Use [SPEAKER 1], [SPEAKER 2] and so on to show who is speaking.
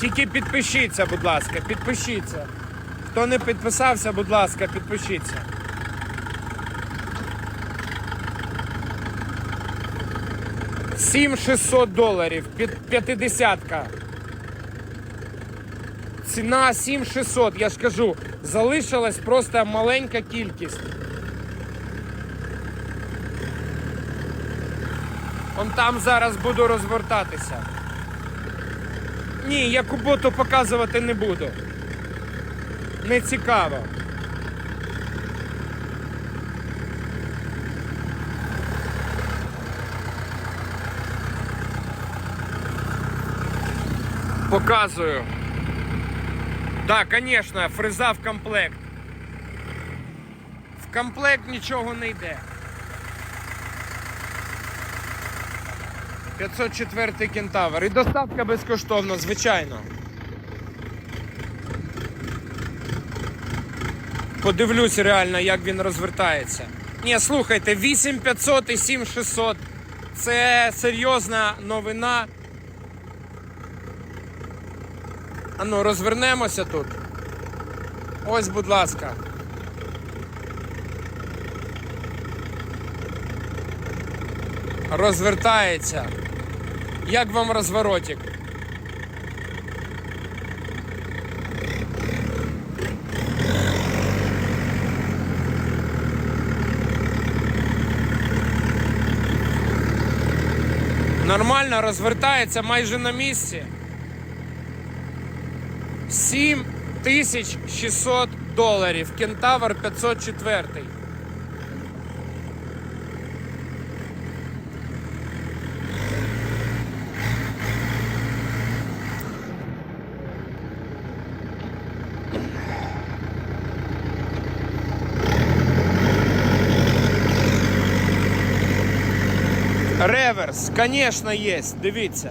[SPEAKER 1] Тільки підпишіться, будь ласка, підпишіться. Хто не підписався, будь ласка, підпишіться. Сім 600 доларів, п'ятидесятка. Ціна 7600, я ж кажу, залишилась просто маленька кількість. Он там зараз буду розвертатися. Ні, я куботу показувати не буду. Не цікаво. Показую. Так, да, звісно, фреза в комплект. В комплект нічого не йде. 504 кентавр. І доставка безкоштовна, звичайно. Подивлюсь реально, як він розвертається. Ні, слухайте, 8500 і 7600. Це серйозна новина. А ну, розвернемося тут. Ось, будь ласка. Розвертається. Як вам розворотик? Нормально розвертається майже на місці. 7600 доларів. Кентавр 504. Реверс, звісно, є. Дивіться.